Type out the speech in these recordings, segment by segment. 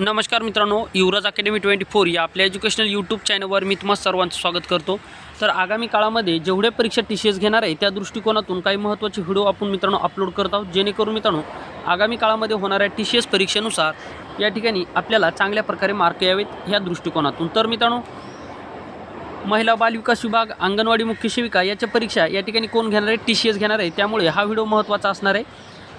नमस्कार मित्रांनो युवराज academy twenty four या आपल्या एज्युकेशनल यूट्यूब चॅनलवर मी तुम्हाला सर्वांचं स्वागत करतो. तर आगामी काळामध्ये जेवढे परीक्षा टी सी एस घेणार आहे त्या दृष्टिकोनातून काही महत्त्वाचे व्हिडिओ आपण मित्रांनो अपलोड करत आहोत. जेणेकरून मित्रांनो आगामी काळामध्ये होणाऱ्या टी सी एस परीक्षेनुसार या ठिकाणी आपल्याला चांगल्या प्रकारे मार्क यावेत ह्या दृष्टिकोनातून. तर मित्रांनो महिला बालविकास विभाग अंगणवाडी मुख्य सेविका याच्या परीक्षा या ठिकाणी कोण घेणार आहे टी सी एस घेणार आहे त्यामुळे हा व्हिडिओ महत्त्वाचा असणार आहे.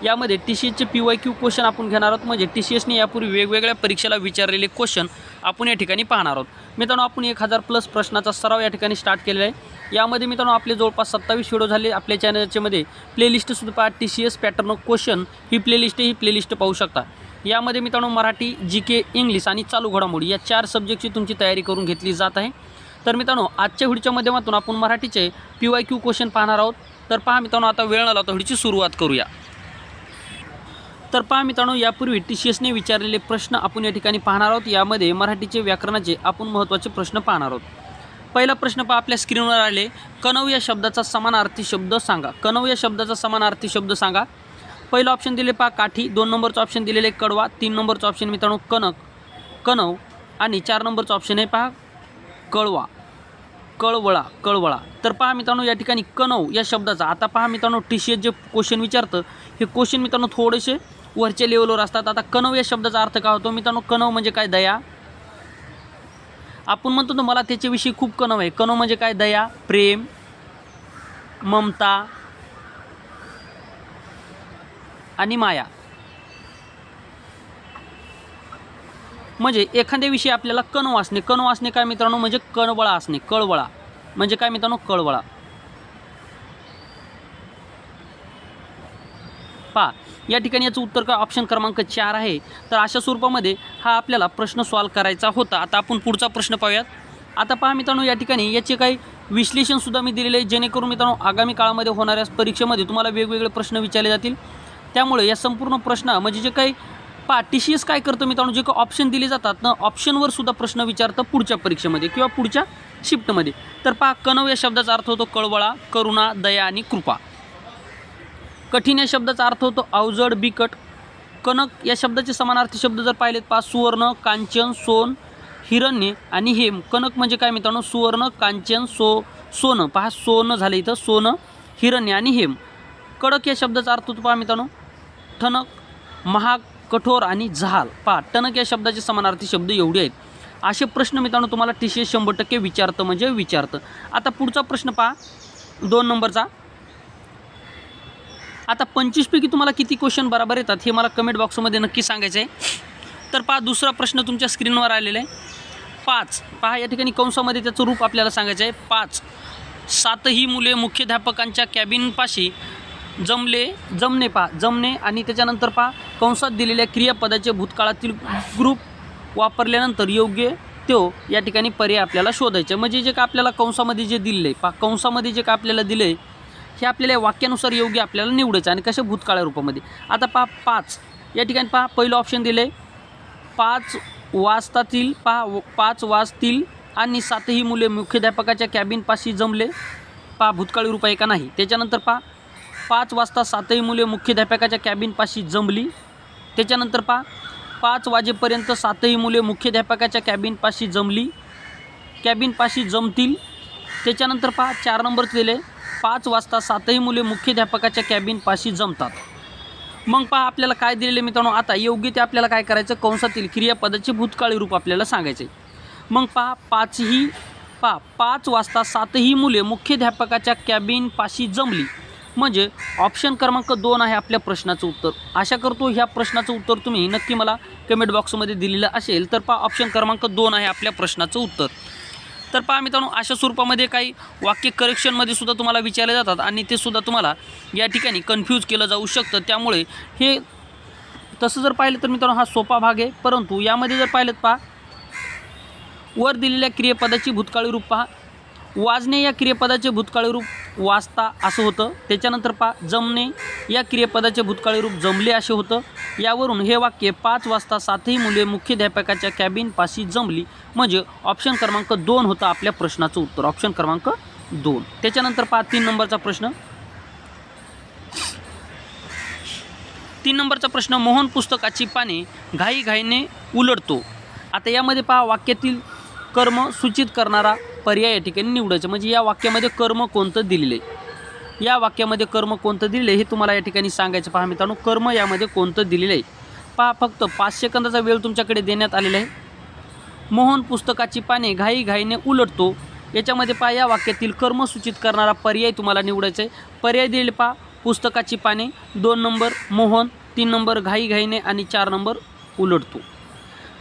यामध्ये टी सी एसचे पी वाय क्यू क्वेश्चन आपण घेणार आहोत. म्हणजे टी सी एसने यापूर्वी वेगवेगळ्या परीक्षेला विचारलेले क्वेश्चन आपण या ठिकाणी पाहणार आहोत. मित्रांनो आपण एक हजार प्लस प्रश्नाचा सराव या ठिकाणी स्टार्ट केलेला आहे. यामध्ये मित्रांनो आपले जवळपास सत्तावीस व्हिडिओ झाले. आपल्या चॅनलच्यामध्ये प्लेलिस्टसुद्धा पहा. T C S pattern question ही प्लेलिस्ट ही प्लेलिस्ट पाहू शकता. यामध्ये मित्रांनो मराठी जी के इंग्लिश आणि चालू घडामोडी या चार सब्जेक्टची तुमची तयारी करून घेतली जात आहे. तर मित्रांनो आजच्या व्हिडिओच्या माध्यमातून आपण मराठीचे पी वाय क्यू क्वेश्चन पाहणार आहोत. तर पहा मित्रांनो आता वेळ न लावता व्हिडिओची सुरुवात करूया. तर पहा मित्रांनो यापूर्वी टी सी एसने विचारलेले प्रश्न आपण या ठिकाणी पाहणार आहोत. यामध्ये मराठीचे व्याकरणाचे आपण महत्त्वाचे प्रश्न पाहणार आहोत. पहिला प्रश्न पहा आपल्या स्क्रीनवर आले कणव या शब्दाचा समानार्थी शब्द सांगा. कणव या शब्दाचा समानार्थी शब्द सांगा. पहिलं ऑप्शन दिले पहा काठी. दोन नंबरचं ऑप्शन दिलेले कडवा. तीन नंबरचं ऑप्शन मित्रांनो कणक कणव आणि चार नंबरचं ऑप्शन आहे पहा कळवा. कळवळा कळवळा. तर पहा मित्रांनो या ठिकाणी कणव या शब्दाचा. आता पहा मित्रांनो टी सी एस जे क्वेश्चन विचारतं हे क्वेश्चन मित्रांनो थोडेसे वरच्या लेवलवर असतात. आता कणव या शब्दाचा अर्थ काय होतो? मित्रांनो कणव म्हणजे काय? दया. आपण म्हणतो ना मला त्याच्याविषयी खूप कणव आहे. कणव म्हणजे काय? दया प्रेम ममता आणि माया. म्हणजे एखाद्याविषयी आपल्याला कणव असणे. कणव असणे काय मित्रांनो? म्हणजे कळवळा असणे. कळवळा म्हणजे काय मित्रांनो? कळवळा पहा. या ठिकाणी याचं उत्तर काय ऑप्शन क्रमांक चार आहे. तर अशा स्वरूपामध्ये हा आपल्याला प्रश्न सॉल्व करायचा होता. आता आपण पुढचा प्रश्न पाहूयात. आता पहा मित्रांनो या ठिकाणी याचे काही विश्लेषणसुद्धा मी दिलेले आहे. जेणेकरून मित्रांनो आगामी काळामध्ये होणाऱ्या परीक्षेमध्ये तुम्हाला वेगवेगळे प्रश्न विचारले जातील. त्यामुळे या संपूर्ण प्रश्न म्हणजे जे काही पा टी सी एस काय करतं मित्रांनो? जे काही ऑप्शन दिले जातात ना ऑप्शनवर सुद्धा प्रश्न विचारतं पुढच्या परीक्षेमध्ये किंवा पुढच्या शिफ्टमध्ये तर पहा कणव या शब्दाचा अर्थ होतो कळवळा करुणा दया आणि कृपा. कठीण या शब्दाचा अर्थ होतो अवजड बिकट. कनक या शब्दाचे समानार्थी शब्द जर पाहिलेत पाच सुवर्ण कांचन सोन हिरण्य आणि हेम. कनक म्हणजे काय मित्रांनो? सुवर्ण कांचन सो सोनं. पहा सोनं झालं इथं. सोनं हिरण्य आणि हेम. कडक या शब्दाचा अर्थ होतो पहा मित्रांनो. ठणक महाग कठोर आणि जहाल पहा टणक या शब्दाचे समानार्थी शब्द एवढे आहेत. असे प्रश्न मित्रांनो तुम्हाला टी सी एस शंभर टक्के विचारतं म्हणजे विचारतं. आता पुढचा प्रश्न पहा. दोन नंबरचा. आता पंचवीसपैकी तुम्हाला किती क्वेश्चन बरोबर येतात हे मला कमेंट बॉक्समध्ये नक्की सांगायचं आहे तर पहा दुसरा प्रश्न तुमच्या स्क्रीनवर आलेला आहे. पाच. पहा या ठिकाणी कंसामध्ये त्याचं रूप आपल्याला सांगायचं आहे पाच. सातही मुले मुख्याध्यापकांच्या कॅबिनपाशी जमले जमणे पहा जमणे आणि त्याच्यानंतर पहा कंसात दिलेल्या क्रियापदाचे भूतकाळातील ग्रुप वापरल्यानंतर योग्य तो या ठिकाणी पर्याय आपल्याला शोधायचे. म्हणजे जे का आपल्याला कंसामध्ये जे दिले पहा कंसामध्ये जे का आपल्याला दिले हे आपल्याला वाक्यानुसार योग्य आपल्याला निवडायचं आणि कशा भूतकाळ रूपामध्ये. आता पहा पाच. या ठिकाणी पहा पहिलं ऑप्शन दिले पाच वाजतातील पहा व- पाच वाजतील आणि सातही मुले मुख्याध्यापकाच्या कॅबिनपाशी जमले. पहा भूतकाळी रूप आहे का नाही? त्याच्यानंतर पहा पाच वाजता सातही मुले मुख्याध्यापकाच्या कॅबिनपाशी जमली. त्याच्यानंतर पहा पाच वाजेपर्यंत सातही मुले मुख्याध्यापकाच्या कॅबिनपाशी जमली. कॅबिनपाशी जमतील. त्याच्यानंतर पहा चार नंबर दिले पाच वाजता सातही मुले मुख्याध्यापकाच्या कॅबिनपाशी जमतात. मग पहा आपल्याला काय दिलेले मित्रांनो? आता योग्य ते आपल्याला काय करायचं? कंसातील क्रियापदाचे भूतकाळी रूप आपल्याला सांगायचे. मग पहा पाचही पहा पाच वाजता सातही मुले मुख्याध्यापकाच्या कॅबिनपाशी जमली. म्हणजे ऑप्शन क्रमांक दोन आहे आपल्या प्रश्नाचं उत्तर. आशा करतो ह्या प्रश्नाचं उत्तर तुम्ही नक्की मला कमेंट बॉक्समध्ये दिलेलं असेल तर पहा ऑप्शन क्रमांक दोन आहे आपल्या प्रश्नाचं उत्तर. तर पहा मित्रांनो अशा स्वरूपामध्ये काही वाक्य करेक्शनमध्ये सुद्धा तुम्हाला विचारले जातात आणि ते सुद्धा तुम्हाला या ठिकाणी कन्फ्यूज केलं जाऊ शकतं. त्यामुळे हे तसं जर पाहिलं तर मित्रांनो हा सोपा भाग आहे. परंतु यामध्ये जर पाहिलं पहा वर दिलेल्या क्रियापदाची भूतकाळी रूप पहा. वाजणे या क्रियापदाचे भूतकाळी रूप वाजता असं होतं. त्याच्यानंतर पहा जमणे या क्रियापदाचे भूतकाळी रूप जमले असे होतं. यावरून हे वाक्य पाच वाजता सातही मुले मुख्याध्यापकाच्या कॅबिनपाशी जमली. म्हणजे ऑप्शन क्रमांक दोन होता आपल्या प्रश्नाचं उत्तर. ऑप्शन क्रमांक दोन. त्याच्यानंतर पहा तीन नंबरचा प्रश्न. तीन नंबरचा प्रश्न मोहन पुस्तकाची पाने घाईघाईने उलटतो. आता यामध्ये पहा वाक्यातील कर्म सूचित करणारा पर्याय या ठिकाणी निवडायचं. म्हणजे या वाक्यामध्ये कर्म कोणतं दिलेलं आहे? या वाक्यामध्ये कर्म कोणतं दिलेलं आहे हे तुम्हाला या ठिकाणी सांगायचं. पहा मित्रांनो कर्म यामध्ये कोणतं दिलेलं आहे? पहा फक्त पाच सेकंदाचा वेळ तुमच्याकडे देण्यात आलेला आहे. मोहन पुस्तकाची पाने घाई घाईने उलटतो. याच्यामध्ये पहा या वाक्यातील कर्म सूचित करणारा पर्याय तुम्हाला निवडायचा आहे. पर्याय दिलेले पहा पुस्तकाची पाने दोन नंबर मोहन तीन नंबर घाई घाईने आणि चार नंबर उलटतो.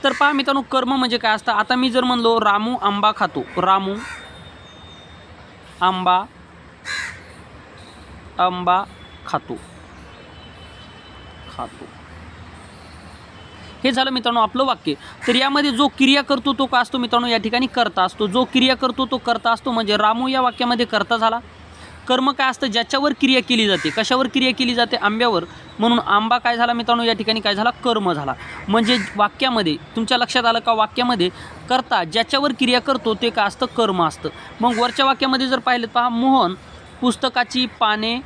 तर पहा मित्रांनो कर्म म्हणजे काय असतं? आता मी जर म्हणलो रामू आंबा खातो. रामू आंबा आंबा खातो. खातो. हे झालं मित्रांनो आपलं वाक्य. तर यामध्ये जो क्रिया करतो तो का असतो मित्रांनो? या ठिकाणी करता असतो. जो क्रिया करतो तो करता असतो. म्हणजे रामू या वाक्यामध्ये करता झाला. कर्म काय असतं? ज्याच्यावर क्रिया केली जाते. कशावर क्रिया केली जाते? आंब्यावर. म्हणून आंबा काय झाला मित्रांनो? या ठिकाणी काय झाला? कर्म झाला. म्हणजे वाक्यामध्ये तुमच्या लक्षात आलं का? वाक्यामध्ये करता ज्याच्यावर क्रिया करतो ते काय असतं? कर्म असतं. मग वरच्या वाक्यामध्ये जर पाहिलं पहा मोहन पुस्तकाची पाने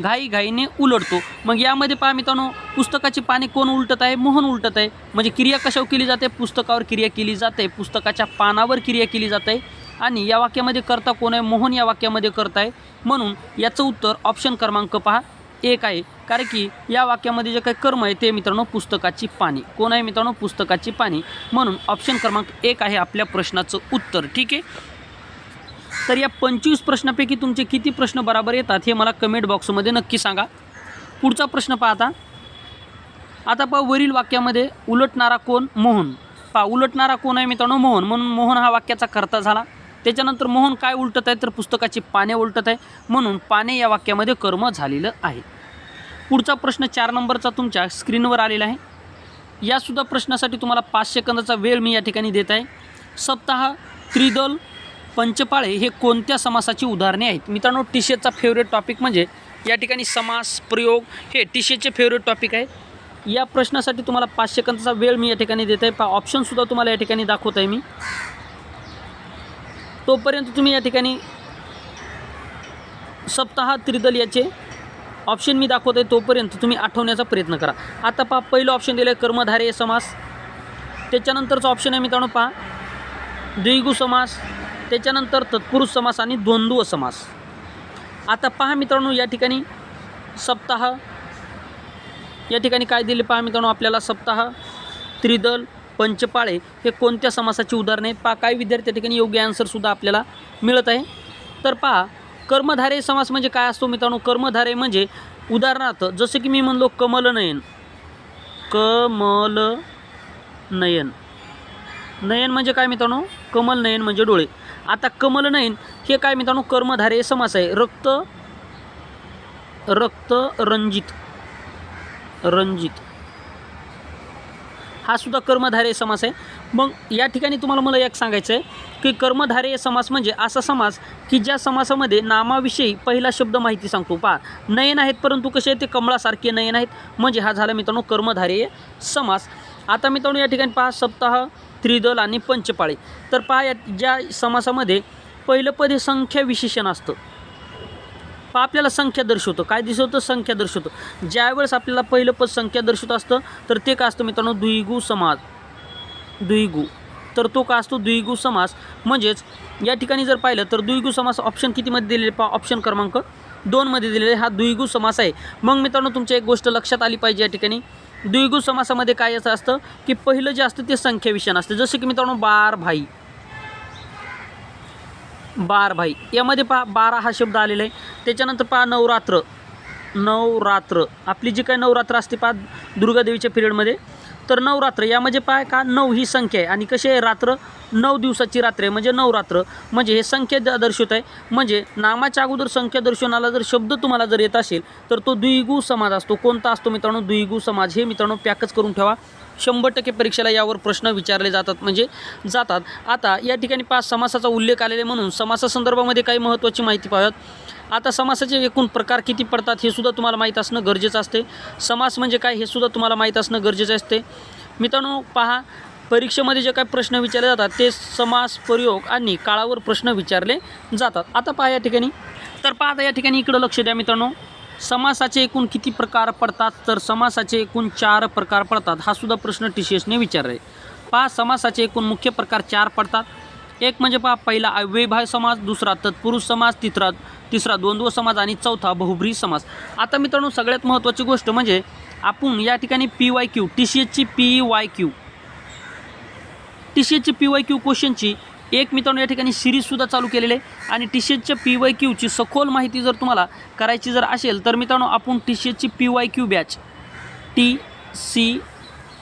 घाई घाईने उलटतो. मग यामध्ये पहा मित्रांनो पुस्तकाची पाने कोण उलटत आहे? मोहन उलटत आहे. म्हणजे क्रिया कशावर केली जाते? पुस्तकावर क्रिया केली जाते. पुस्तकाच्या पानावर क्रिया केली जाते. आणि या वाक्यामध्ये करता कोण आहे? मोहन या वाक्यामध्ये करत आहे म्हणून याचं उत्तर ऑप्शन क्रमांक पहा. एक आहे कारण की या वाक्यामध्ये जे काही कर्म आहे ते मित्रांनो पुस्तकाची पाणी कोण आहे मित्रांनो? पुस्तकाची पाणी म्हणून ऑप्शन क्रमांक एक आहे आपल्या प्रश्नाचं उत्तर. ठीक आहे? तर या पंचवीस प्रश्नापैकी तुमचे किती प्रश्न बराबर येतात हे मला कमेंट बॉक्समध्ये नक्की सांगा. पुढचा प्रश्न पाहता आता पहा वरील वाक्यामध्ये उलटणारा कोण? मोहन. पहा उलटणारा कोण आहे मित्रांनो? मोहन. म्हणून मोहन हा वाक्याचा कर्ता झाला. त्याच्यानंतर मोहन काय उलटत आहे तर पुस्तकाची पाने उलटत आहे. म्हणून पाने या वाक्यामध्ये कर्म झालेलं आहे. पुढचा प्रश्न चार नंबरचा तुमच्या स्क्रीनवर आलेला आहे. यासुद्धा प्रश्नासाठी तुम्हाला पाच सेकंदाचा वेळ मी या ठिकाणी देत आहे. सप्ताह त्रिदल पंचपाळे हे कोणत्या समासाची उदाहरणे आहेत? मित्रांनो टीशेचा फेवरेट टॉपिक म्हणजे या ठिकाणी समास प्रयोग हे टीशेचे फेवरेट टॉपिक आहे. या प्रश्नासाठी तुम्हाला पाच सेकंदाचा वेळ मी या ठिकाणी देत आहे. पा ऑप्शनसुद्धा तुम्हाला या ठिकाणी दाखवत आहे मी. तोपर्यंत तुम्ही या ठिकाणी सप्ताह त्रिदल याचे ऑप्शन मी दाखवत आहे तोपर्यंत तुम्ही आठवण्याचा प्रयत्न करा. आता पहा पहिलं ऑप्शन दिलं आहे कर्मधारे समास. त्याच्यानंतरचं ऑप्शन आहे मित्रांनो पहा. द्विगु समास त्याच्यानंतर तत्पुरुष समास आणि द्वंद्व समास. आता पहा मित्रांनो या ठिकाणी सप्ताह. या ठिकाणी काय दिले पहा मित्रांनो आपल्याला सप्ताह त्रिदल पंचपाळे हे कोणत्या समासाची उदाहरणे आहेत? पहा काही विद्यार्थी त्या ठिकाणी योग्य आन्सरसुद्धा आपल्याला मिळत आहे. तर पहा कर्मधारे समास म्हणजे काय असतो मित्रांनो? कर्मधारे म्हणजे उदाहरणार्थ जसं की मी म्हणलो कमलनयन. कमल नयन नयन म्हणजे काय मित्रांनो? कमल नयन म्हणजे डोळे. आता कमल नयन हे काय मित्रांनो? कर्मधारे समास आहे. रक्त रक्त रंजित. रंजित. हा सुद्धा कर्मधारय समास आहे. मग या ठिकाणी तुम्हाला मला एक सांगायचं आहे की कर्मधारय समास म्हणजे असा समास की ज्या समासामध्ये नामाविषयी पहिला शब्द माहिती सांगतो. पहा नयन आहेत परंतु कसे आहेत ते कमळासारखे नयन आहेत. म्हणजे हा झाला मित्रांनो कर्मधारय समास. आता मित्रांनो या ठिकाणी पहा सप्ताह त्रिदल आणि पंचपाळी. तर पहा या ज्या समासामध्ये पहिलं पद हे संख्या विशेषण असतं. पहा आपल्याला संख्या दर्शवतं. काय दिसवतं? संख्या दर्शवतो. ज्यावेळेस आपल्याला पहिलं पद संख्या दर्शवत असतं तर ते काय असतं मित्रांनो? द्विगु समास. द्विगु. तर तो का असतो? द्विगु समास. म्हणजेच या ठिकाणी जर पाहिलं तर द्विगु समास ऑप्शन कितीमध्ये दिलेले? पहा ऑप्शन क्रमांक दोनमध्ये दिलेले. हा द्विगु समास आहे. मग मित्रांनो तुमच्या एक गोष्ट लक्षात आली पाहिजे या ठिकाणी. द्विगु समासामध्ये काय असं असतं? की पहिलं जे असतं ते संख्या विषयन असतं जसं की मित्रांनो बार भाई. बार भाई यामध्ये पहा बारा हा शब्द आलेला आहे. त्याच्यानंतर पहा नवरात्र. नवरात्र. आपली जी काही नवरात्र असते पहा दुर्गादेवीच्या पिरियडमध्ये तर नवरात्र यामध्ये पहा का नऊ ही संख्या आहे. आणि कशी आहे रात्र? नऊ दिवसाची रात्र आहे. म्हणजे नवरात्र म्हणजे हे संख्या दर्शवत आहे. म्हणजे नामाच्या अगोदर संख्या दर्शवणारा जर शब्द तुम्हाला जर येत असेल तर तो द्विगु समाज असतो. कोणता असतो मित्रांनो? द्विगु समाज. हे मित्रांनो पॅकच करून ठेवा. शंभर टक्के परीक्षेला यावर प्रश्न विचारले जातात म्हणजे जातात. आता या ठिकाणी पाच समासाचा उल्लेख आलेला आहे म्हणून समासासंदर्भामध्ये काही महत्त्वाची माहिती पाहूयात. आता समासाचे एकूण प्रकार किती पडतात हे सुद्धा तुम्हाला माहीत असणं गरजेचं असते. समास म्हणजे काय हे सुद्धा तुम्हाला माहीत असणं गरजेचं असते. मित्रांनो पहा परीक्षेमध्ये जे काही प्रश्न विचारले जातात ते समास प्रयोग आणि काळावर प्रश्न विचारले जातात. आता पहा या ठिकाणी. तर पहा आता या ठिकाणी इकडं लक्ष द्या मित्रांनो. समासाचे एकूण किती प्रकार पडतात? तर समासाचे एकूण चार प्रकार पडतात. हा सुद्धा प्रश्न टी सी एसने विचारला आहे पहा समासाचे एकूण मुख्य प्रकार चार पडतात. एक म्हणजे पहा पहिला अव्ययभाव समास दुसरा तत्पुरुष समास तिसरा तिसरा द्वंद्व समाज आणि चौथा बहुब्री समास. आता मित्रांनो सगळ्यात महत्त्वाची गोष्ट म्हणजे आपण या ठिकाणी P Y Q T C एचची P Y Q. T C एचची P Y Q क्वेश्चनची एक मित्रांनो या ठिकाणी सिरीजसुद्धा चालू केलेले आहे. आणि टी सी एचच्या पी वाय क्यूची सखोल माहिती जर तुम्हाला करायची जर असेल तर मित्रांनो आपण T C एचची P Y Q batch T C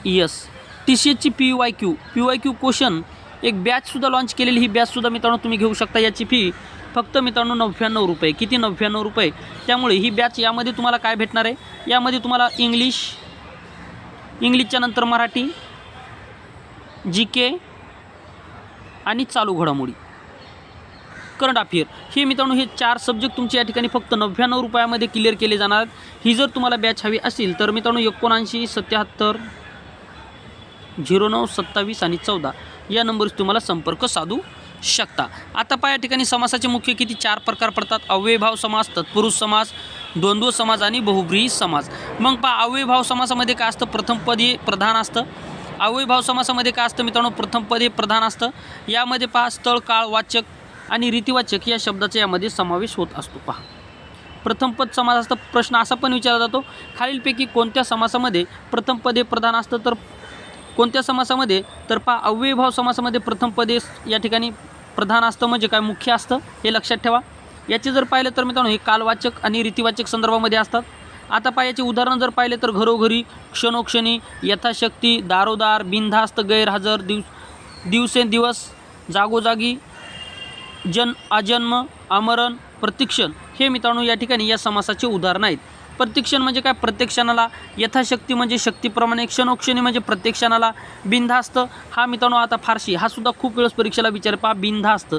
S T C एचची P Y Q P Y Q question एक बॅचसुद्धा लॉन्च केलेली ही बॅचसुद्धा मित्रांनो तुम्ही घेऊ शकता. याची फी फक्त मित्रांनो नव्याण्णव रुपये किती? नव्याण्णव रुपये. त्यामुळे ही बॅच यामध्ये तुम्हाला काय भेटणार आहे? यामध्ये तुम्हाला इंग्लिश इंग्लिशच्या नंतर मराठी जी के आणि चालू घडामोडी. Current affair. हे मित्रांनो हे चार सब्जेक्ट तुमचे या ठिकाणी फक्त नव्याण्णव रुपयामध्ये क्लिअर केले जाणार. आहेत ही जर तुम्हाला बॅच हवी असेल तर मित्रांनो एकोणऐंशी सत्याहत्तर झिरो नऊ सत्तावीस आणि चौदा या नंबरशी तुम्हाला संपर्क साधू शकता. आता पहा या ठिकाणी समासाचे मुख्य किती? चार प्रकार पडतात. अव्ययभाव समास तत्पुरुष समास द्वंद्व समाज आणि बहुब्रीही समाज मग पहा अव्ययभाव समासामध्ये काय असतं? प्रथम पद हे प्रधान असतं. अव्ययभाव समासामध्ये काय असतं मित्रांनो? प्रथम पद हे प्रधान असतं. यामध्ये पहा स्थळ काळ वाचक आणि रीतिवाचक या शब्दाचा यामध्ये समावेश होत असतो. पहा. प्रथम पद समास असतं प्रश्न असा पण विचारला जातो खालीलपैकी कोणत्या समासामध्ये प्रथम पद हे प्रधान असतं? तर कोणत्या समासामध्ये? तर पहा अव्ययभाव समासामध्ये प्रथम पदे या ठिकाणी प्रधान असतं म्हणजे काय? मुख्य असतं हे लक्षात ठेवा. याचे जर पाहिलं तर मित्रांनो हे कालवाचक आणि रीतिवाचक संदर्भामध्ये असतात. आता पहा याचे उदाहरण जर पाहिले तर घरोघरी क्षणोक्षणी यथाशक्ती दारोदार बिनधास्त गैरहजर दिवस दिवसेंदिवस जागोजागी जन अजन्म आमरण प्रतिक्षण हे मित्रांनो या ठिकाणी या समासाचे उदाहरण आहेत. प्रतिक्षण म्हणजे काय? प्रत्यक्षणाला यथाशक्ती म्हणजे शक्तीप्रमाणे क्षणोक्षणी म्हणजे प्रत्यक्षणाला बिनधास्त. हा मित्रांनो आता फारशी हा सुद्धा खूप वेळेस परीक्षेला विचार पहा बिनधास्त.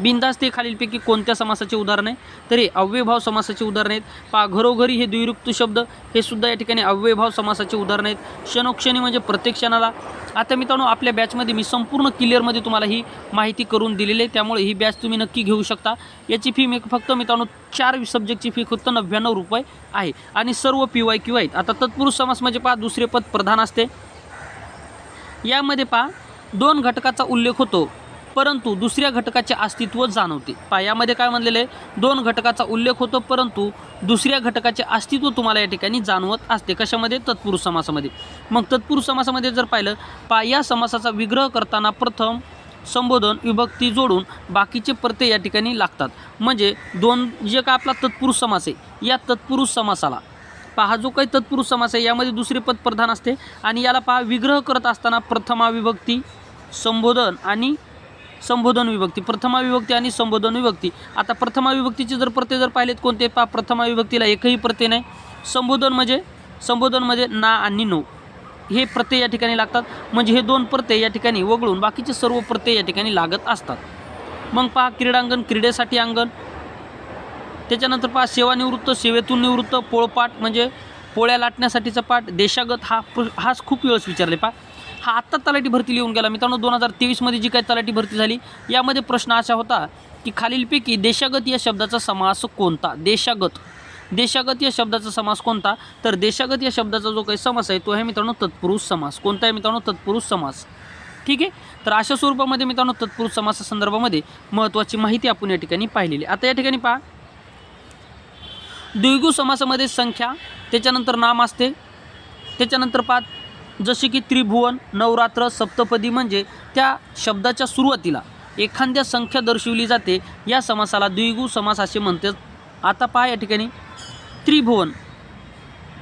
बिंदास्त हे खालीलपैकी कोणत्या समासाचे उदाहरण आहे? तर हे अव्ययभाव समासाचे उदाहरण आहेत. पहा घरोघरी हे द्विरुक्त शब्द हे सुद्धा या ठिकाणी अव्ययभाव समासाचे उदाहरण आहेत. क्षणोक्षणी म्हणजे प्रत्येक क्षणाला. आता मित्रांनो आपल्या बॅचमध्ये मी संपूर्ण क्लिअरमध्ये तुम्हाला ही माहिती करून दिलेली आहे. त्यामुळे ही बॅच तुम्ही नक्की घेऊ शकता. याची फी मी फक्त मित्रांनो चार सब्जेक्टची फी फक्त नव्याण्णव रुपये आहे. आणि सर्व पी वाय क्यू आहेत. आता तत्पुरुष समास म्हणजे पहा दुसरे पद प्रधान असते. यामध्ये पहा दोन घटकाचा उल्लेख होतो. परंतु दुसऱ्या घटकाचे अस्तित्व जाणवते. पहा यामध्ये काय म्हणलेलं आहे? दोन घटकाचा उल्लेख होतो परंतु दुसऱ्या घटकाचे अस्तित्व तुम्हाला या ठिकाणी जाणवत असते. कशामध्ये? तत्पुरुष समासामध्ये. मग तत्पुरुष समासामध्ये जर पाहिलं पा या समासाचा विग्रह करताना प्रथम संबोधन विभक्ती जोडून बाकीचे प्रत्यय या ठिकाणी लागतात. म्हणजे दोन जे का आपला तत्पुरुष समास आहे या तत्पुरुष समासाला. पहा हा जो काही तत्पुरुष समास आहे यामध्ये दुसरे पद प्रधान असते. आणि याला पहा विग्रह करत असताना प्रथमा विभक्ती संबोधन आणि संबोधन विभक्ती प्रथमा विभक्ती आणि संबोधन विभक्ती. आता प्रथमा विभक्तीचे जर प्रत्यय जर पाहिलेत कोणते पहा प्रथमा विभक्तीला एकही प्रत्यय नाही. संबोधन म्हणजे संबोधन म्हणजे ना आणि नो. हे प्रत्यय या ठिकाणी लागतात. म्हणजे हे दोन प्रत्यय या ठिकाणी वगळून बाकीचे सर्व प्रत्यय या ठिकाणी लागत असतात. मग पहा क्रीडांगण क्रीडेसाठी अंगण. त्याच्यानंतर पहा सेवानिवृत्त सेवेतून निवृत्त पोळपाट म्हणजे पोळ्या लाटण्यासाठीचा पाठ देशागत हा प्र हाच खूप वेळेस विचारले पहा. हा आत्ता तलाठी भरती लिहून गेला. मित्रांनो दोन हजार तेवीसमध्ये जी काही तलाठी भरती झाली यामध्ये प्रश्न असा होता की खालीलपैकी देशागत या शब्दाचा समास कोणता? देशागत. देशागत या शब्दाचा समास कोणता? तर देशागत या शब्दाचा जो काही समास आहे तो आहे मित्रांनो तत्पुरुष समास. कोणता आहे मित्रांनो? तत्पुरुष समास. ठीक आहे? तर अशा स्वरूपामध्ये मित्रांनो तत्पुरुष समासा संदर्भामध्ये महत्त्वाची माहिती आपण या ठिकाणी पाहिलेली आता या ठिकाणी पहा. द्विगु समासामध्ये संख्या त्याच्यानंतर नाम असते त्याच्यानंतर पहा जसे की त्रिभुवन नवरात्र सप्तपदी म्हणजे त्या शब्दाच्या सुरुवातीला एखाद्या संख्या दर्शवली जाते. या समासाला द्विगु समास असे म्हणतात. आता पहा या ठिकाणी. त्रिभुवन.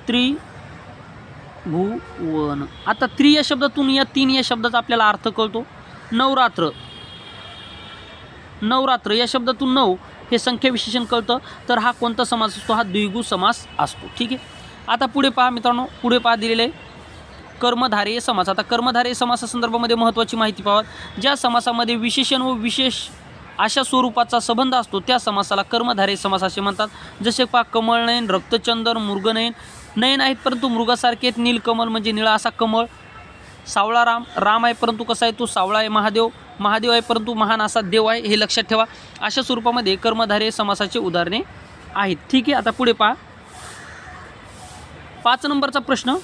त्रिभुवन. आता त्रि या शब्दातून या तीन या शब्दाचा आपल्याला अर्थ कळतो. नवरात्र. नवरात्र या शब्दातून नऊ हे संख्या विशेषण कळतं. तर हा कोणता समास असतो? हा द्विगु समास असतो. ठीक आहे? आता पुढे पहा मित्रांनो. पुढे पहा दिलेले आहे. कर्मधारेय समास. आता कर्मधारे समासासंदर्भामध्ये महत्त्वाची माहिती पाहा ज्या समासामध्ये विशेषण व विशेष अशा स्वरूपाचा संबंध असतो त्या समासाला कर्मधारे समास असे म्हणतात. जसे पहा कमळनयन रक्तचंदन मृगनयन नयन. आहेत परंतु मृगासारखे आहेत. नीलकमल म्हणजे निळा असा कमळ. सावळा राम राम आहे परंतु कसा आहे तो? सावळा आहे महादेव. महादेव आहे परंतु महान असा देव आहे हे लक्षात ठेवा. अशा स्वरूपामध्ये कर्मधारे समासाचे उदाहरणे आहेत. ठीक आहे आता पुढे पहा. पाच नंबरचा प्रश्न.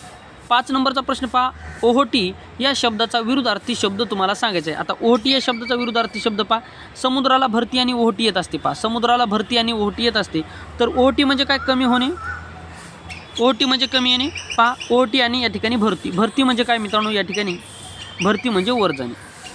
पाच नंबरचा प्रश्न पहा. ओहोटी या शब्दाचा विरुद्धार्थी शब्द तुम्हाला सांगायचा आहे. आता ओहोटी या शब्दाचा विरुद्धार्थी शब्द पहा. समुद्राला भरती आणि ओहोटी येत असते पहा. समुद्राला भरती आणि ओहोटी येत असते. तर ओहोटी म्हणजे काय? कमी होणे. ओहोटी म्हणजे कमी येणे. पहा. ओहोटी आणि या ठिकाणी भरती. भरती म्हणजे काय मित्रांनो? या ठिकाणी भरती म्हणजे वर जाणे.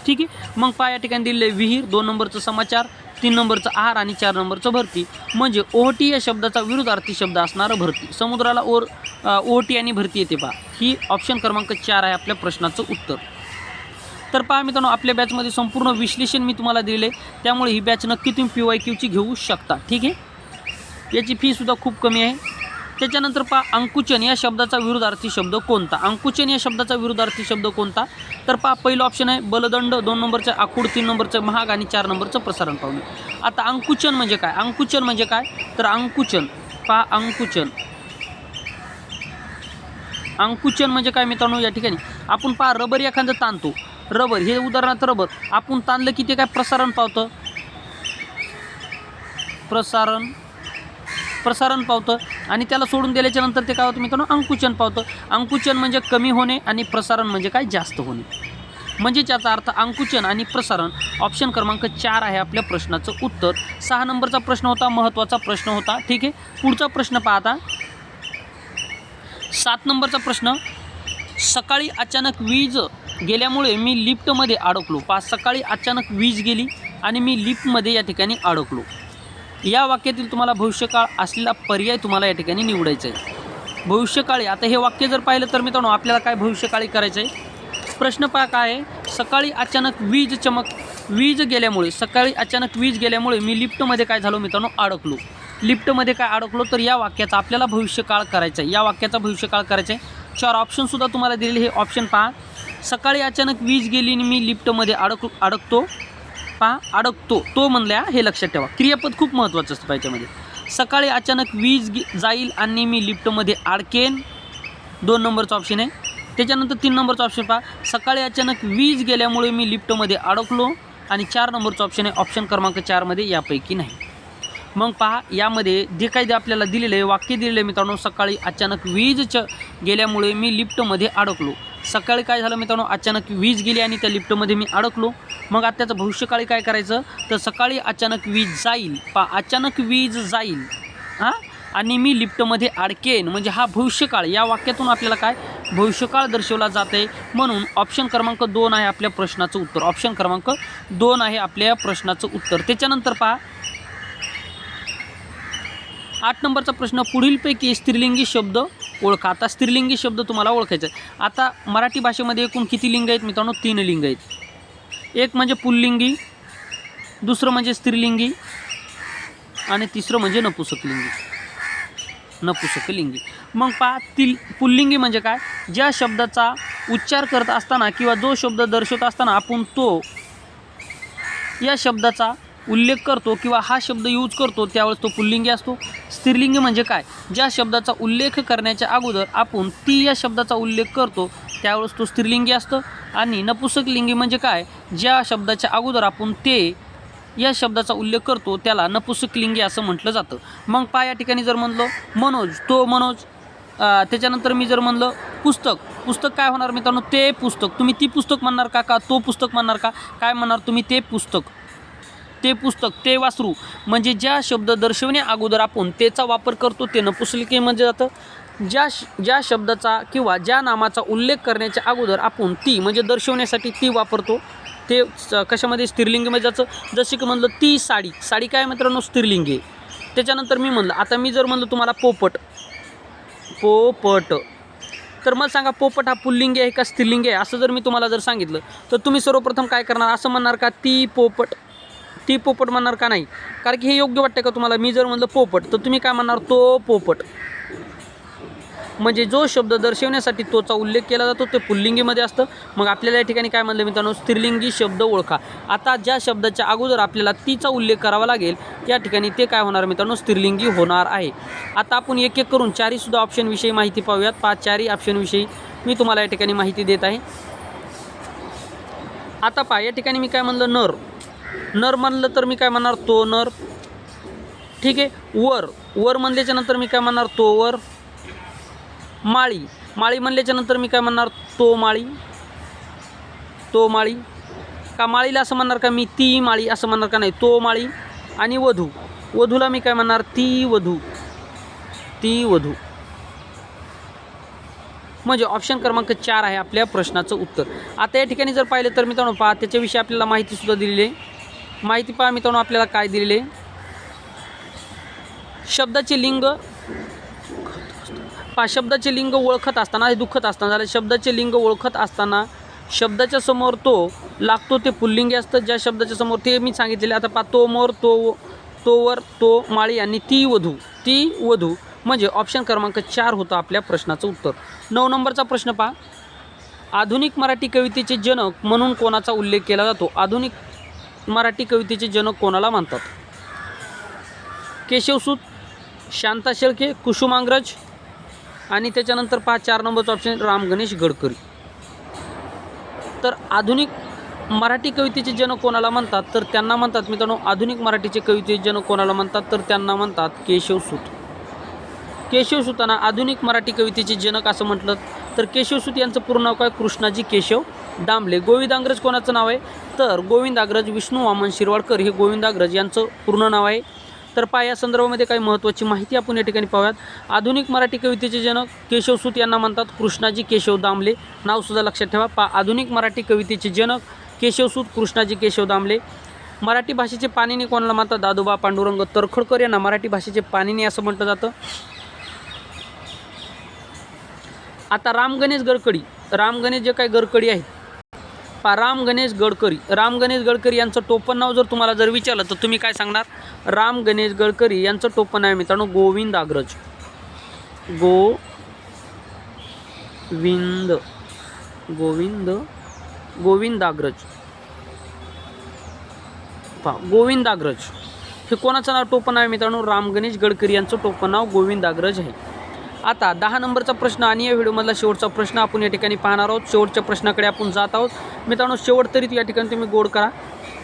ठीक आहे? मग पहा या ठिकाणी दिलेले विहीर. दोन नंबरचं समाचार. तीन नंबरचं आहार आणि चार नंबरचं भरती. म्हणजे ओहोटी या शब्दाचा विरुद्धार्थी शब्द असणारं भरती. समुद्राला ओर ओहटी ओहोटी आणि भरती येते पहा. ही ऑप्शन क्रमांक चार आहे आपल्या प्रश्नाचं उत्तर. तर पहा मित्रांनो आपल्या बॅचमध्ये संपूर्ण विश्लेषण मी तुम्हाला दिले आहे. त्यामुळे ही बॅच नक्की तुम्ही पी वाय क्यूची घेऊ शकता. ठीक आहे? याची फीसुद्धा खूप कमी आहे. त्याच्यानंतर पहा अंकुचन या शब्दाचा विरुद्धार्थी शब्द कोणता? अंकुचन या शब्दाचा विरुद्धार्थी शब्द कोणता? तर पहा पहिलं ऑप्शन आहे बलदंड दोन नंबरचं आखूड तीन नंबरचं महाग आणि चार नंबरचं प्रसारण पावणे आता अंकुचन म्हणजे काय? अंकुचन म्हणजे काय? तर अंकुचन पहा अंकुचन. अंकुचन म्हणजे काय मित्रांनो? या ठिकाणी आपण पहा रबर एखादं ताणतो. रबर हे उदाहरणार्थ रबर. आपण ताणलं की ते काय प्रसारण पावतं? प्रसारण प्रसारण पावतं आणि त्याला सोडून दिल्याच्या नंतर ते काय होतं मित्रांनो? अंकुचन पावतं. अंकुचन म्हणजे कमी होणे आणि प्रसारण म्हणजे काय? जास्त होणे. म्हणजे याचा अर्थ अंकुचन आणि प्रसारण ऑप्शन क्रमांक चार आहे आपल्या प्रश्नाचं उत्तर. सहा नंबरचा प्रश्न होता महत्त्वाचा प्रश्न होता. ठीक आहे? पुढचा प्रश्न पाहता. सात नंबरचा प्रश्न. सकाळी अचानक वीज गेल्यामुळे मी लिफ्टमध्ये अडकलो. पा सकाळी अचानक वीज गेली आणि मी लिफ्टमध्ये या ठिकाणी अडकलो. या वाक्यातील तुम्हाला भविष्यकाळ असलेला पर्याय तुम्हाला या ठिकाणी निवडायचा आहे. भविष्यकाळी आता हे वाक्य जर पाहिलं तर मित्रांनो आपल्याला काय भविष्यकाळी करायचं आहे प्रश्न पहा काय आहे? सकाळी अचानक वीज चमक वीज गेल्यामुळे सकाळी अचानक वीज गेल्यामुळे मी लिफ्टमध्ये काय झालो मित्रांनो? अडकलो. लिफ्टमध्ये काय अडकलो तर या वाक्याचा आपल्याला भविष्यकाळ करायचा आहे. या वाक्याचा भविष्यकाळ करायचा आहे. चार ऑप्शनसुद्धा तुम्हाला दिलेले हे ऑप्शन पहा. सकाळी अचानक वीज गेली आणि मी लिफ्टमध्ये अडक अडकतो. पहा अडकतो तो म्हणल्या हे लक्षात ठेवा. क्रियापद खूप महत्त्वाचं असतं याच्यामध्ये सकाळी अचानक वीज जाईल आणि मी लिफ्टमध्ये अडकेन दोन नंबरचं ऑप्शन आहे. त्याच्यानंतर तीन नंबरचं ऑप्शन पहा. सकाळी अचानक वीज गेल्यामुळे मी लिफ्टमध्ये अडकलो आणि चार नंबरचं ऑप्शन आहे ऑप्शन क्रमांक चारमध्ये यापैकी नाही. मग पहा यामध्ये जे काही जे आपल्याला दिलेलं आहे वाक्य दिलेलं आहे मित्रांनो सकाळी अचानक वीज च गेल्यामुळे मी लिफ्टमध्ये अडकलो. सकाळी काय झालं मित्रांनो? अचानक वीज गेली आणि त्या लिफ्टमध्ये मी अडकलो. मग आत्ताचं भविष्यकाळी काय करायचं? तर सकाळी अचानक वीज जाईल. पा अचानक वीज जाईल. हां? आणि मी लिफ्टमध्ये अडकेन. म्हणजे हा भविष्यकाळ. या वाक्यातून आपल्याला काय? भविष्यकाळ दर्शवला जात आहे म्हणून ऑप्शन क्रमांक दोन आहे आपल्या प्रश्नाचं उत्तर. ऑप्शन क्रमांक दोन आहे आपल्या प्रश्नाचं उत्तर. त्याच्यानंतर पहा. आठ नंबरचा प्रश्न. पुढीलपैकी स्त्रीलिंगी शब्द ओळखा. आता स्त्रीलिंगी शब्द तुम्हाला ओळखायचा आहे आता मराठी भाषेमध्ये एकूण किती लिंग आहेत मित्रांनो? तीन लिंग आहेत. एक म्हणजे पुल्लिंगी दुसरं म्हणजे स्त्रीलिंगी आणि तिसरं म्हणजे नपुसकलिंगी. नपुसकलिंगी. मग पहा ती पुल्लिंगी म्हणजे काय? ज्या शब्दाचा उच्चार करत असताना किंवा जो शब्द दर्शवत असताना आपण तो या शब्दाचा उल्लेख करतो किंवा हा शब्द यूज करतो त्यावेळेस तो पुल्लिंगी असतो. स्त्रीलिंगी म्हणजे काय? ज्या शब्दाचा उल्लेख करण्याच्या अगोदर आपण ती या शब्दाचा उल्लेख करतो त्यावेळेस तो स्त्रीलिंगी असतं. आणि नपुसकलिंगी म्हणजे काय? ज्या शब्दाच्या अगोदर आपण ते या शब्दाचा उल्लेख करतो त्याला नपुसकलिंगी असं म्हटलं जातं. मग पा या ठिकाणी जर म्हणलो मनोज तो मनोज. त्याच्यानंतर मी जर म्हणलं पुस्तक. पुस्तक काय होणार मित्रांनो? ते पुस्तक. तुम्ही ती पुस्तक म्हणणार का? का तो पुस्तक म्हणणार का? काय म्हणणार? तुम्ही ते पुस्तक. ते पुस्तक ते वासरू म्हणजे ज्या शब्द दर्शवण्या अगोदर आपण त्याचा वापर करतो ते नपुसलिकेमध्ये म्हणजे जातं. ज्या श ज्या शब्दाचा किंवा ज्या नामाचा उल्लेख करण्याच्या अगोदर आपण ती म्हणजे दर्शवण्यासाठी ती वापरतो. ते स- कशामध्ये? स्त्रीलिंगमध्ये जायचं जसे की म्हणलं ती साडी. साडी काय मित्रांनो? स्त्रीलिंगी आहे. त्याच्यानंतर मी म्हणलं आता मी जर म्हणलं तुम्हाला पोपट. पोपट. तर मला सांगा पोपट हा पुल्लिंग आहे का स्त्रीलिंग आहे? असं जर मी तुम्हाला जर सांगितलं तर तुम्ही सर्वप्रथम काय करणार? असं म्हणणार का? ती पोपट. ती पोपट म्हणणार का नाही? कारण की हे योग्य वाटतं का तुम्हाला? मी जर म्हणलं पोपट तर तुम्ही काय म्हणणार? तो पोपट. म्हणजे जो शब्द दर्शवण्यासाठी तोचा उल्लेख केला जातो ते पुल्लिंगीमध्ये असतं. मग आपल्याला या ठिकाणी काय म्हणलं मित्रांनो? स्त्रीलिंगी शब्द ओळखा. आता ज्या शब्दाच्या अगोदर आपल्याला तीचा उल्लेख करावा लागेल या ठिकाणी ते काय होणार मित्रांनो? स्त्रीलिंगी होणार आहे. आता आपण एक एक करून चारीसुद्धा ऑप्शनविषयी माहिती पाहूयात. पाच चारी ऑप्शनविषयी मी तुम्हाला या ठिकाणी माहिती देत आहे. आता पहा या ठिकाणी मी काय म्हणलं? नर. नर म्हणलं तर मी काय म्हणणार? तो नर. ठीक आहे? वर. वर म्हणल्याच्या नंतर मी काय म्हणणार? तो वर. माळी. माळी म्हणल्याच्या नंतर मी काय म्हणणार? तो माळी. तो माळी. का माळीला असं म्हणणार का मी ती माळी? असं म्हणणार का नाही? तो माळी आणि वधू. वधूला मी काय म्हणणार? ती वधू. ती वधू. म्हणजे ऑप्शन क्रमांक चार आहे आपल्या प्रश्नाचं उत्तर. आता या ठिकाणी जर पाहिलं तर मित्रांनो पहा त्याच्याविषयी आपल्याला माहितीसुद्धा दिलेली आहे. माहिती पहा मित्रांनो आपल्याला काय दिलेले. शब्दाचे लिंग. पा शब्दाचे लिंग ओळखत असताना दुःखत असताना झालं. शब्दाचे लिंग ओळखत असताना शब्दाच्या समोर तो लागतो ते पुल्लिंगी असतं ज्या शब्दाच्या समोर ते मी सांगितलेले. आता पा तो मोर तो तोवर तो माळी आणि ती वधू. ती वधू म्हणजे ऑप्शन क्रमांक चार होतं आपल्या प्रश्नाचं उत्तर. नऊ नंबरचा प्रश्न पहा. आधुनिक मराठी कवितेचे जनक म्हणून कोणाचा उल्लेख केला जातो? आधुनिक मराठी कवितेचे जनक कोणाला म्हणतात केशवसूत शांता शेळके कुसुमांग्रज आणि त्याच्यानंतर पहा चार नंबरचा ऑप्शन राम गणेश गडकरी. तर आधुनिक मराठी कवितेचे जनक कोणाला म्हणतात? तर त्यांना म्हणतात मित्रांनो आधुनिक मराठीचे कवितेचे जनक कोणाला म्हणतात? तर त्यांना म्हणतात केशवसूत केशवसूतांना आधुनिक मराठी कवितेचे जनक असं म्हटलं तर केशवसूत यांचं पूर्ण नाव काय? कृष्णाजी केशव. दामले. गोविंदाग्रज कोणाचं नाव आहे? तर गोविंदाग्रज विष्णू वामन शिरवाडकर हे गोविंदाग्रज यांचं पूर्ण नाव आहे. तर पा या संदर्भामध्ये काही महत्त्वाची माहिती आपण या ठिकाणी पाहूयात. आधुनिक मराठी कवितेचे जनक केशवसूत यांना म्हणतात कृष्णाजी केशव दामले. नावसुद्धा लक्षात ठेवा. पा आधुनिक मराठी कवितेचे जनक केशवसूत कृष्णाजी केशव दामले. मराठी भाषेचे पाणिनी कोणाला म्हणतात? दादोबा पांडुरंग तरखडकर यांना मराठी भाषेचे पाणीने असं म्हटलं जातं. आता राम गणेश गडकडी. राम गणेश जे काही गरकडी आहेत पा राम गणेश गडकरी. राम गणेश गडकरी यांचं टोपण नाव जर तुम्हाला जर विचारलं तर तुम्ही काय सांगणार? राम गणेश गडकरी यांचं टोपण आहे मित्रांनो गोविंद आग्रज. गो विंद गोविंद गोविंदाग्रज पहा गोविंदाग्रज हे कोणाचं नाव टोपण आहे मित्रांनो? राम गणेश गडकरी यांचं टोपण नाव गोविंदाग्रज आहे. आता दहा नंबरचा प्रश्न आणि या व्हिडिओमधला शेवटचा प्रश्न आपण या ठिकाणी पाहणार आहोत. शेवटच्या प्रश्नाकडे आपण जात आहोत. मित्रांनो शेवट तरी या ठिकाणी तुम्ही गोड करा.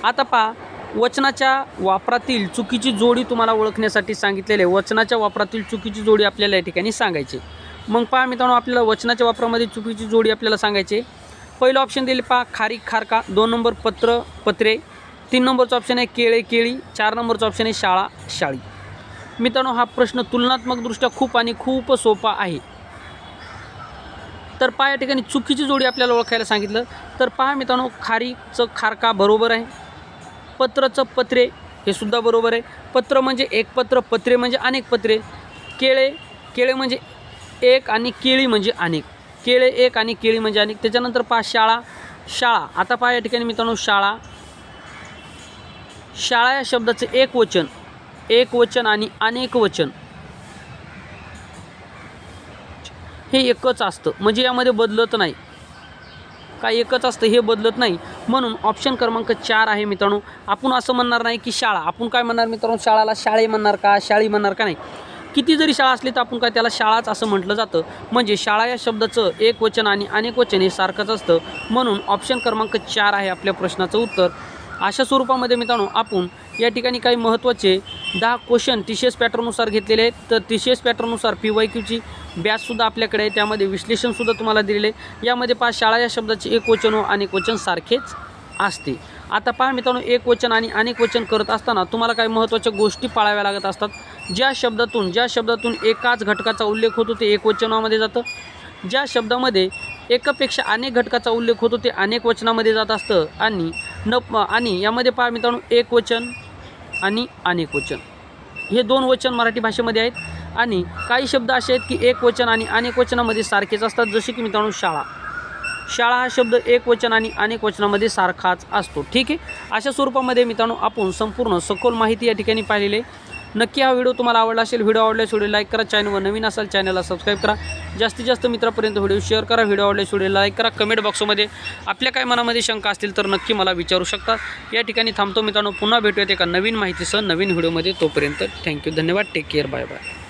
आता पहा वचनाच्या वापरातील चुकीची जोडी तुम्हाला ओळखण्यासाठी सांगितलेले आहे. वचनाच्या वापरातील चुकीची जोडी आपल्याला या ठिकाणी सांगायची मग पहा मित्रांनो आपल्याला वचनाच्या वापरामध्ये चुकीची जोडी आपल्याला सांगायची पहिलं ऑप्शन दिले पहा खारीक खारका. दोन नंबर पत्र पत्रे. तीन नंबरचं ऑप्शन आहे केळे केळी. चार नंबरचं ऑप्शन आहे शाळा शाळी. मित्रांनो हा प्रश्न तुलनात्मकदृष्ट्या खूप आणि खूप सोपा आहे. तर पहा या ठिकाणी चुकीची जोडी आपल्याला ओळखायला सांगितलं. तर पहा मित्रांनो खारीचं खारका बरोबर आहे. पत्रचं पत्रे हे सुद्धा बरोबर आहे. पत्र म्हणजे एक पत्र पत्रे म्हणजे अनेक पत्रे. केळे केळे म्हणजे एक आणि केळी म्हणजे अनेक. केळे एक आणि केळी म्हणजे अनेक. त्याच्यानंतर पहा शाळा शाळा. आता पहा या ठिकाणी मित्रांनो शाळा. शाळा या शब्दाचं एक वचन. एक वचन आणि अनेक वचन. हे एकच असतं. म्हणजे यामध्ये बदलत नाही. काय एकच असतं? हे बदलत नाही. म्हणून ऑप्शन क्रमांक चार आहे मित्रांनो. आपण असं म्हणणार नाही की शाळा. आपण काय म्हणणार मित्रांनो? शाळाला शाळे म्हणणार का? शाळी म्हणणार का नाही? किती जरी शाळा असली तर आपण काय त्याला शाळाच असं म्हटलं जातं. म्हणजे शाळा या शब्दाचं एक वचन आणि अनेक वचन हे सारखंच असतं. म्हणून ऑप्शन क्रमांक चार आहे आपल्या प्रश्नाचं उत्तर. अशा स्वरूपामध्ये मित्रांनो आपण या ठिकाणी काही महत्त्वाचे दहा क्वेश्चन टी पॅटर्ननुसार घेतलेले आहेत. तर टी पॅटर्ननुसार पी वाय क्यूची बॅचसुद्धा आपल्याकडे आहे. त्यामध्ये विश्लेषणसुद्धा तुम्हाला दिलेले आहे. यामध्ये पहा शाळा या शब्दाचे एक वचन व अनेक वचन सारखेच असते. आता पहा मित्रांनो एक वचन आणि अनेक वचन करत असताना तुम्हाला काही महत्त्वाच्या गोष्टी पाळाव्या लागत असतात. ज्या शब्दातून ज्या शब्दातून एकाच घटकाचा उल्लेख होतो ते एक वचनामध्ये जातं. ज्या शब्दामध्ये एकापेक्षा अनेक घटकाचा उल्लेख होतो ते अनेक वचनामध्ये जात असतं. आणि न आणि यामध्ये पहा मित्रांनो एक वचन आणि अनेक वचन. हे दोन वचन मराठी भाषेमध्ये आहेत आणि काही शब्द असे आहेत की एक वचन आणि अनेक वचनामध्ये सारखेच असतात. जसे की मित्रांनो शाळा. शाळा हा शब्द एक वचन आणि अनेक वचनामध्ये सारखाच असतो. ठीक आहे? अशा स्वरूपामध्ये मित्रांनो आपण संपूर्ण सखोल माहिती या ठिकाणी पाहिलेली आहे. नक्की हा व्हिडिओ तुम्हाला आवडला असेल व्हिडिओ आवडल्यास व्हिडिओ लाईक करा चॅनलवर नवीन असाल चॅनलला सबस्क्राईब करा. जास्तीत जास्त मित्रापर्यंत व्हिडिओ शेअर करा व्हिडिओ आवडल्यास व्हिडिओ लाईक करा. कमेंट बॉक्समध्ये आपल्या काय मनामध्ये शंका असतील तर नक्की मला विचारू शकता. या ठिकाणी थांबतो मित्रांनो पुन्हा भेटूयात एका नवीन माहितीसह नवीन व्हिडिओमध्ये. तोपर्यंत थँक्यू धन्यवाद टेक केअर बाय बाय.